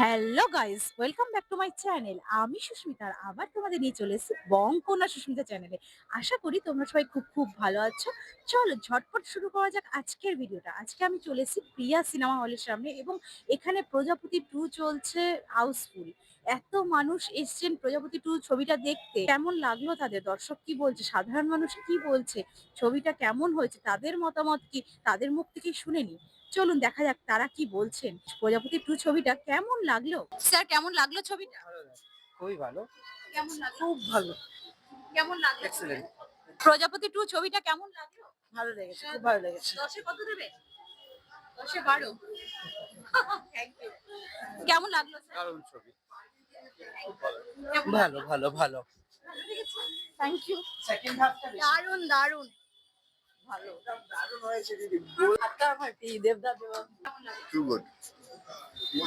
Hello guys welcome back to my channel আমি সুস্মিতা আর আবার তোমাদের নিয়ে চলে এসেছি বঙ্কনা সুস্মিতা চ্যানেলে আশা করি তোমরা সবাই খুব খুব ভালো আছো। চলো, ঝটপট শুরু করা যাক আজকের ভিডিওটা। আজকে আমি চলে এসেছি প্রিয়া সিনেমা হলের সামনে এবং এখানে প্রজাপতি টু চলছে হাউসফুল এত মানুষ এসছেন প্রজাপতি টু ছবিটা দেখতে। কেমন লাগল তাদের? দর্শক কি বলছে? সাধারণ মানুষ কি বলছে? ছবিটা কেমন হয়েছে? তাদের মতামত কি? তাদের মুখ থেকে শুনে নি চলুন দেখা যাক তারা কি বলছেন। প্রজাপতি টু ছবিটা কেমন লাগল? স্যার কেমন লাগল ছবিটা খুবই ভালো। কেমন লাগল? খুব ভালো। কেমন লাগল? এক্সেলেন্ট প্রজাপতি টু ছবিটা কেমন লাগল? ভালো লেগেছে খুব ভালো লেগেছে। দশে কত দেবে? দশে বারো. কেমন লাগল স্যার? দারুণ ছবি। কেমন ভালো ভালো ভালো। থ্যাংক ইউ সেকেন্ড হাফটা দারুণ দারুণ ভালো। দারুণ হয়েছে দিদি হাতটা ফাটি দেবদা দেবা টু গুড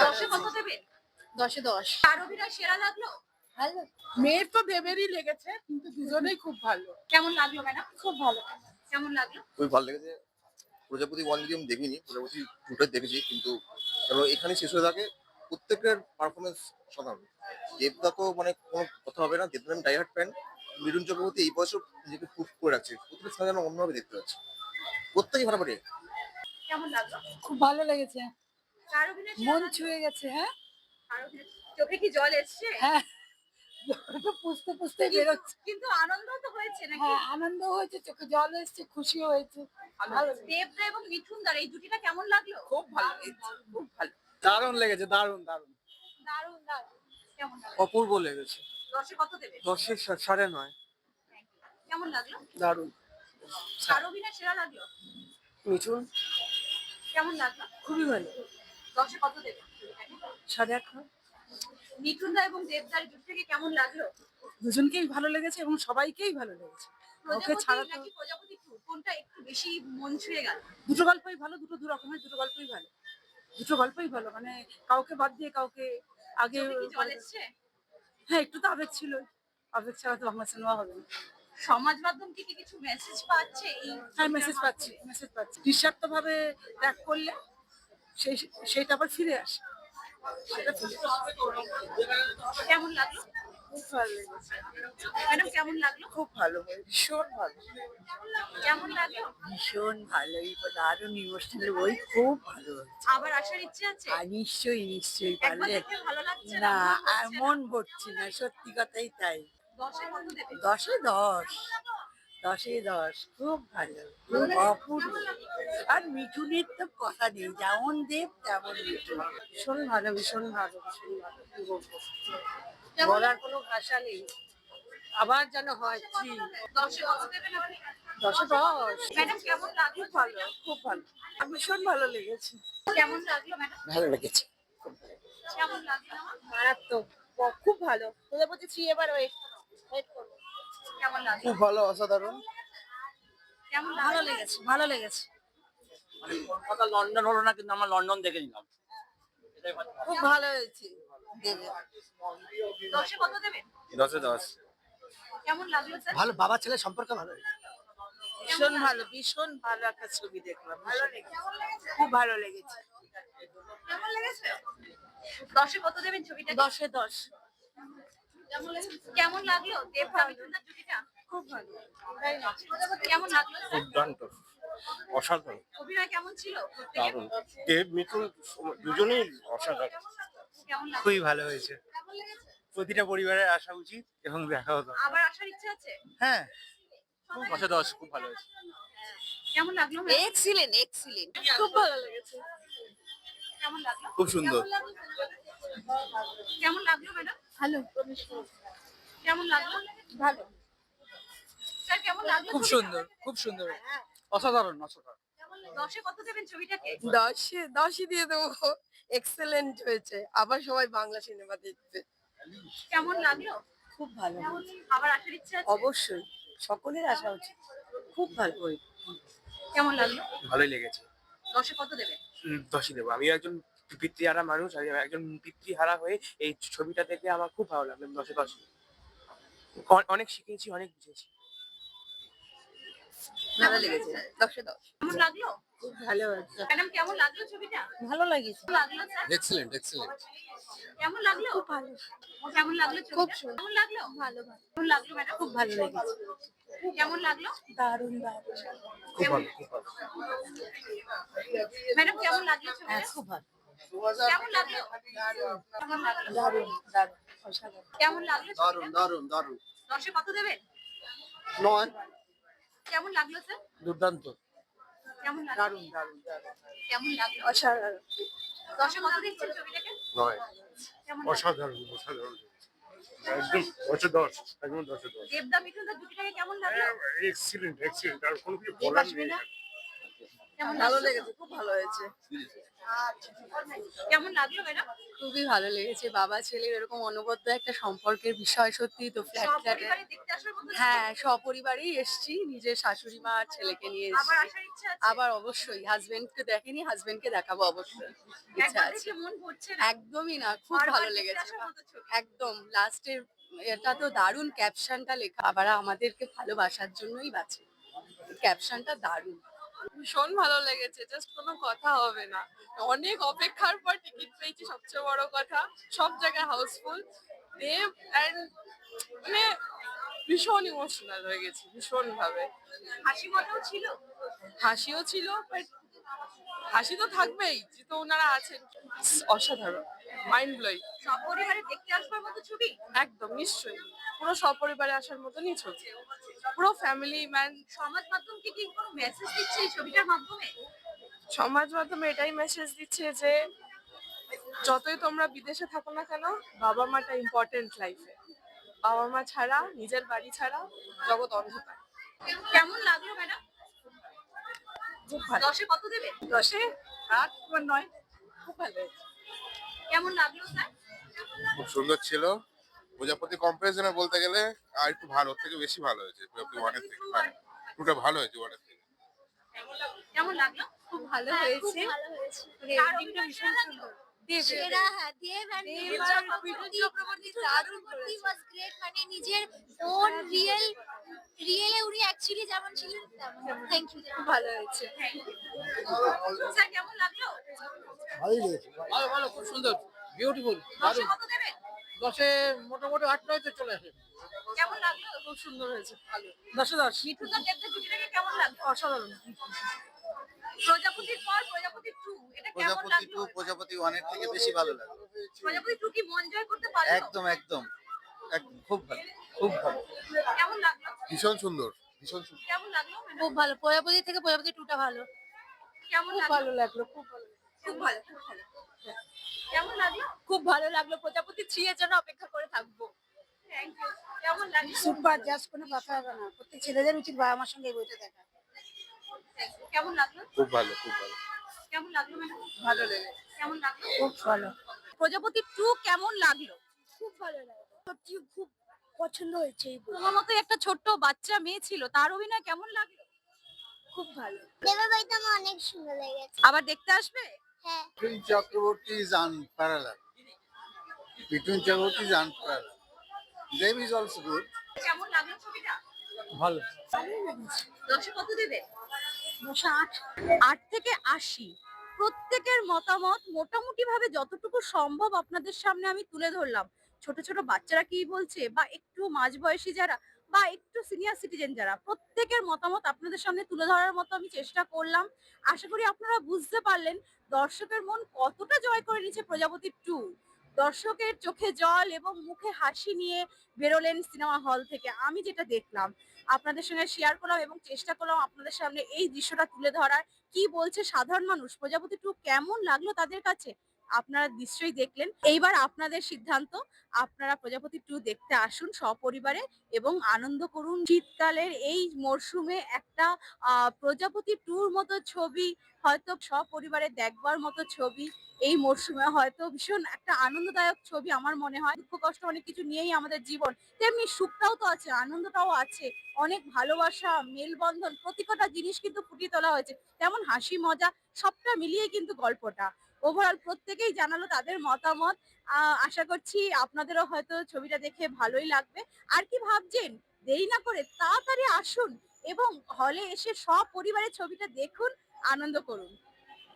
দশে কত দেবেন? দশে দশ। আর অভিনয় সেরা লাগল? ভালো। মেয়ের তো দেবেরই লেগেছে কিন্তু দুজনেই খুব ভালো। কেমন লাগল ম্যাডাম? খুব ভালো। কেমন লাগল? খুবই ভালো লেগেছে। প্রজাপতি ওয়ান যদি আমি দেখিনি প্রজাপতি টুটা দেখেছি কিন্তু কারণ এখানে শেষ হয়ে থাকে। প্রত্যেকের পারফরমেন্স সাধারণ। দেবদা তো মানে কোনো কথা হবে না। দেবদা আমি ডাইহার্ট ফ্যান মিঠুন চক্রবর্তী এই বয়সে নিজেকে প্রুফ করে রাখছে। প্রত্যেকের সঙ্গে যেন অন্যভাবে দেখতে পাচ্ছি। প্রত্যেকেই ফাটাফাটি কেমন লাগল? খুব ভালো লেগেছে। মন ছুঁয়ে গেছে হ্যাঁ? চোখে কি জল এসছে? হ্যাঁ। জলটা পুষতে পুষতে বেরোচ্ছে। কিন্তু আনন্দ তো হয়েছে নাকি? হ্যাঁ আনন্দ হয়েছে চোখে জল এসছে খুশি হয়েছে। দেবদা এবং মিঠুন দার এই জুটিটা কেমন লাগল? খুব ভালো খুব ভালো। দারুণ লেগেছে দারুণ দারুণ। দারুণ দারুণ। কেমন অপূর্ব লেগেছে। দশে কত দেবে? দশের সাড়ে নয়। কেমন লাগল? দারুণ। কার অভিনয় সেরা লাগল? মিঠুন। কেমন লাগল? খুবই ভালো। দশে কত দেবে? সাড়ে আট মিঠুন দা এবং দেবদার কেমন লাগল? দুজনকেই ভালো লেগেছে এবং সবাইকেই ভালো লেগেছে। ওকে ছাড়া তো প্রজাপতি কোনটা একটু বেশি মন ছুঁয়ে গেল? দুটো গল্পই ভালো দুটো দু রকমের দুটো গল্পই ভালো। দুটো গল্পই ভালো মানে কাউকে বাদ দিয়ে কাউকে আগে হ্যাঁ একটু তো আবেগ ছিল। আবেগ ছাড়া তো বাংলা সিনেমা হবে না। সমাজ মাধ্যম থেকে কিছু মেসেজ পাচ্ছে এই হ্যাঁ মেসেজ পাচ্ছি মেসেজ পাচ্ছি। নিঃস্বার্থ ভাবে ত্যাগ করলে সেই সেইটা আবার ফিরে আসে। ফিরে আসে। কেমন লাগল? খুব ভালো লেগেছে। ম্যাডাম কেমন লাগল? খুব ভালো ভীষণ ভালো। কেমন লাগল? ভীষণ ভালো এই দারুণ ইমোশনাল বই খুব ভালো আবার আসার ইচ্ছে আছে? আর নিশ্চয়ই নিশ্চয়ই পারলে ভালো লাগছে না মন আর মন ভরছি না সত্যি কথাই তাই। দশে দশে। দশ দশে খুব ভালো খুব অপূর্ব। আর মিঠুনের তো কথা নেই যেমন দেব তেমন মিঠুন। ভীষণ ভালো ভীষণ ভালো ভীষণ ভালো। বলার কোনো ভাষা নেই। আবার যেন হয় থ্রি দশে খুব ভালো খুব ভালো। ভীষণ ভালো লেগেছে। কেমন লাগল ভালো লেগেছে। আমার? মারাত্মক। খুব ভালো। প্রজাপতি থ্রি এবার ওয়েট ওয়েট করব কেমন লাগল? খুব ভালো অসাধারণ। কেমন ভালো লেগেছে ভালো লেগেছে। মানে কলকাতা লন্ডন হলো না কিন্তু আমরা লন্ডন দেখে নিলাম। খুব ভালো হয়েছে। দেবে। দশে কত দেবেন? দশে দশ। কেমন লাগল স্যার? ভালো বাবা ছেলে সম্পর্ক ভালো। ভীষণ ভালো ভীষণ ভালো একটা ছবি দেখলাম ভালো লেগেছে। খুব ভালো লেগেছে। কেমন লেগেছে? দশে কত দেবেন ছবিটা দশে দশ। কেমন লাগল? দেবদা মিঠুনদার জুটিটা খুব ভালো। কেমন লাগল দুর্দান্ত। অসাধারণ। অভিনয় কেমন ছিল? প্রত্যেকের? দেব মিঠুন দুজনেই অসাধারণ। খুবই ভালো হয়েছে। প্রতিটা পরিবারের আসা উচিত এবং দেখা হতো। আবার আসার ইচ্ছে আছে? হ্যাঁ। দশ খুব ভালো হয়েছে। কেমন লাগল এক্সিলেন্ট এক্সিলেন্ট খুব ভালো লেগেছে। কেমন লাগল? খুব সুন্দর। কেমন লাগল? ম্যাডাম? ভালো কেমন লাগল? ভালো। স্যার কেমন লাগল? খুব সুন্দর খুব সুন্দর। অসাধারণ অসাধারণ। দশে কত দেবেন ছবিটাকে? দশে দশই দিয়ে দেবো। এক্সেলেন্ট হয়েছে। আবার সবাই বাংলা সিনেমা দেখবে। কেমন লাগল? খুব ভালো আবার আসার ইচ্ছে আছে? অবশ্যই। সকলের আসা উচিত খুব ভালো বই কেমন লাগল? ভালোই লেগেছে। দশে কত দেবেন? উম, দশই দেবো। আমি একজন পিতৃহারা মানুষ আমি একজন পিতৃহারা হয়ে এই ছবিটা দেখে আমার খুব ভালো লাগল। আমি দশে দশ অনেক শিখেছি অনেক বুঝেছি। ভালো লেগেছে। দশে দশ। কেমন লাগল? খুব ভালো হচ্ছে ম্যাডাম কেমন লাগল ছবিটা? ভালো লাগল এক্সিলেন্ট এক্সিলেন্ট কেমন লাগল? খুব ভালো। কেমন লাগল খুব কেমন লাগল? ভালো ভালো। কেমন লাগল ম্যাডাম? খুব ভালো লেগেছে। কেমন লাগল? দারুণ দারুণ। কেমন ম্যাডাম কেমন লাগল ছবিটা? খুব ভালো। কেমন লাগল? কেমন লাগল? দারুণ দারুণ। কেমন লাগল? দারুণ দারুণ দশে কত দেবেন? নয়। কেমন লাগল স্যার দুর্দান্ত। কেমন লাগল? দারুণ দারুণ কেমন লাগল? অসাধারণ। দশে কত দিচ্ছেন ছবিটাকে? নয়। কেমন লাগল? অসাধারণ অসাধারণ। একদম দশে দশ একদম দশে দশ দেবদা মিঠুনদা জুটিটাকে কেমন লাগল? এক্সিলেন্ট এক্সিলেন্ট আর কোনো কিছু বলার নেই। কেমন ভালো লেগেছে খুব ভালো হয়েছে। কেমন লাগল ম্যাডাম? খুবই ভালো লেগেছে। বাবা ছেলের এরকম অনবদ্য একটা সম্পর্কের বিষয় সত্যি তো ফ্ল্যাট ফ্ল্যাটে হ্যাঁ সপরিবারেই এসছি। নিজের শাশুড়ি মা আর ছেলেকে নিয়ে আবার এসছি। অবশ্যই। হাজবেন্ডকে দেখেনি হাজবেন্ডকে দেখাবো অবশ্যই। ইচ্ছা আছে। একদমই না। খুব ভালো লেগেছে। একদম। লাস্টের এটা তো দারুণ ক্যাপশনটা লেখা। আবার আমাদেরকে ভালোবাসার জন্যই বাঁচে। ক্যাপশনটা দারুণ। ভীষণ ভালো লেগেছে জাস্ট কোনো কথা হবে না। অনেক অপেক্ষার পর টিকিট পেয়েছি সবচেয়ে বড় কথা। সব জায়গায় হাউসফুল দেব অ্যান্ড মানে ভীষণ ইমোশনাল হয়ে গেছি ভীষণ ভাবে হাসি মজাও ছিল? হাসিও ছিল বাট হাসি তো থাকবেই যেহেতু ওনারা আছেন। অসাধারণ মাইন্ড ব্লোয়িং সপরিবারে দেখতে আসবার মতো ছবি? একদম নিশ্চয়ই। পুরো সপরিবারে আসার মতনই ছবি। পুরো ফ্যামিলি ম্যান সমাজ মাধ্যমকে কি কোনো মেসেজ দিচ্ছে এই ছবিটার মাধ্যমে? সমাজ মাধ্যমে এটাই মেসেজ দিচ্ছে যে যতই তোমরা বিদেশে থাকো না কেন বাবা মাটা ইম্পর্টেন্ট লাইফে বাবা মা ছাড়া নিজের বাড়ি ছাড়া জগৎ অন্ধকার। কেমন লাগল ম্যাডাম দশে কত দেবে? দশে আট নয়। খুব ভালো কেমন লাগল স্যার খুব সুন্দর ছিল। প্রজাপতি কম্পারিজনে বলতে গেলে আর একটু ভালো ওর থেকে বেশি ভালো হয়েছে প্রজাপতি ওয়ানের থেকে হ্যাঁ টুটা ভালো হয়েছে ওয়ানের থেকে। কেমন লাগল? খুব ভালো হ্যাঁ, হয়েছে। অভিনয় ভীষণ সুন্দর। হ্যাঁ মানে নিজের ওন রিয়েল রিয়েলে উনি অ্যাকচুয়ালি যেমন ছিলেন তেমন। থ্যাংক ইউ ভালো হয়েছে। স্যার কেমন লাগল? ভালো ভালো খুব সুন্দর। বিউটিফুল কত দশে মোটামুটি আট নয়তে চলে আসে। কেমন লাগল? খুব সুন্দর হয়েছে ভালো। দশে দশ। মিঠুনদা দেবদা জুটিটাকে কেমন লাগল? অসাধারণ। প্রজাপতির পর প্রজাপতি টু এটা কেমন প্রজাপতি লাগল? প্রজাপতি ওয়ানের থেকে বেশি ভালো লাগে প্রজাপতি টু কি মন জয় করতে পারল? একদম একদম। একদম খুব ভালো খুব ভালো। কেমন লাগল? ভীষণ সুন্দর ভীষণ সুন্দর। কেমন লাগল? খুব ভালো প্রজাপতি থেকে প্রজাপতি টুটা ভালো। কেমন লাগল? ভালো লাগল খুব ভালো। খুব ভালো খুব ভালো। খুব ভালো লাগল। প্রজাপতি থ্রি এর জন্য অপেক্ষা করে থাকব। থ্যাংক ইউ কেমন লাগল সুপার জাস্ট কোনো কথা হবে না। প্রত্যেক ছেলেদের উচিত বাবা মার সঙ্গে এই বইটা দেখা। কেমন লাগল? খুব ভালো খুব ভালো। কেমন লাগল ভালো কেমন লাগল? খুব ভালো। প্রজাপতি টু কেমন লাগল? খুব ভালো লাগে সত্যি খুব পছন্দ হয়েছে এই বই। তোমার মতো একটা ছোট্ট বাচ্চা মেয়ে ছিল তার অভিনয় কেমন লাগল? খুব ভালো। দেবের বইটা আমার অনেক সুন্দর লেগেছে। আবার দেখতে আসবে? হ্যাঁ। Is unparalleled. Between Chakraborty is unparalleled. Dev is also good. কেমন লাগল ছবিটা? ভালো। দশে কত দেবে? দশে আট। আট থেকে আশি। প্রত্যেকের মতামত মোটামুটি ভাবে যতটুকু সম্ভব আপনাদের সামনে আমি তুলে ধরলাম। ছোট ছোট বাচ্চারা কি বলছে? বা একটু মাঝবয়সী যারা বা একটু সিনিয়র সিটিজেন যারা প্রত্যেকের মতামত আপনাদের সামনে তুলে ধরার মতো আমি চেষ্টা করলাম। আশা করি আপনারা বুঝতে পারলেন দর্শকের মন কতটা জয় করে নিচ্ছে প্রজাপতি টু। দর্শকের চোখে জল এবং মুখে হাসি নিয়ে বেরোলেন সিনেমা হল থেকে। আমি যেটা দেখলাম, আপনাদের সঙ্গে শেয়ার করলাম এবং চেষ্টা করলাম আপনাদের সামনে এই দৃশ্যটা তুলে ধরার। কি বলছে সাধারণ মানুষ? প্রজাপতি টু কেমন লাগল তাদের কাছে? আপনারা নিশ্চয়ই দেখলেন। এইবার আপনাদের সিদ্ধান্ত, আপনারা প্রজাপতি টু দেখতে আসুন সপরিবারে এবং আনন্দ করুন। শীতকালের এই মরশুমে একটা প্রজাপতি টুর মতো ছবি, হয়তো সপরিবারে দেখবার মতো ছবি, এই মরশুমে হয়তো ভীষণ একটা আনন্দদায়ক ছবি আমার মনে হয়। দুঃখ, কষ্ট অনেক কিছু নিয়েই আমাদের জীবন। তেমনি সুখটাও তো আছে, আনন্দটাও আছে। অনেক ভালোবাসা, মেলবন্ধন প্রতিটা জিনিস কিন্তু ফুটিয়ে তোলা হয়েছে। তেমন হাসি, মজা, সবটা মিলিয়ে কিন্তু গল্পটা। ওভারঅল প্রত্যেকেই জানালো তাদের মতামত। আশা করছি আপনাদেরও হয়তো ছবিটা দেখে ভালোই লাগবে। আর কি ভাবছেন? দেরি না করে তাড়াতাড়ি আসুন এবং হলে এসে সব পরিবারের ছবিটা দেখুন, আনন্দ করুন।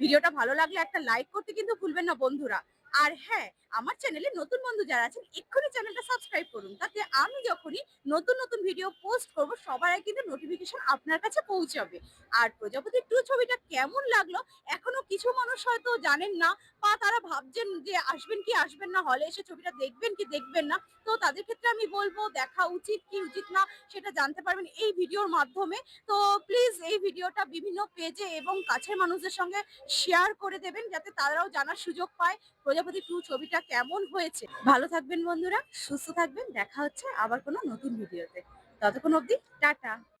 ভিডিওটা ভালো লাগলে একটা লাইক করতে কিন্তু ভুলবেন না বন্ধুরা। আর হ্যাঁ আমার চ্যানেলে নতুন বন্ধু যারা আছেন, এক্ষুনি চ্যানেলটা সাবস্ক্রাইব করুন। তাতে আমি যখনই নতুন নতুন ভিডিও পোস্ট করব, সবার আগে কিন্তু নোটিফিকেশন আপনার কাছে পৌঁছাবে। আর প্রজাপতি টু ছবিটা কেমন লাগল, এখনও কিছু মানুষ হয়তো জানেন না, বা তারা ভাবছেন যে আসবেন কি আসবেন না হলে এসে ছবিটা দেখবেন কি দেখবেন না, তো তাদের ক্ষেত্রে আমি বলব, দেখা উচিত কি উচিত না, সেটা জানতে পারবেন এই ভিডিওর মাধ্যমে। তো প্লিজ এই ভিডিওটা বিভিন্ন পেজে এবং কাছের মানুষদের সঙ্গে শেয়ার করে দেবেন, যাতে তারাও জানার সুযোগ পায়। প্রজাপতি টু ছবিটা কেমন হয়েছে? ভালো থাকবেন বন্ধুরা, সুস্থ থাকবেন, দেখা হচ্ছে আবার কোনো নতুন ভিডিওতে ততক্ষণ অব্দি টাটা।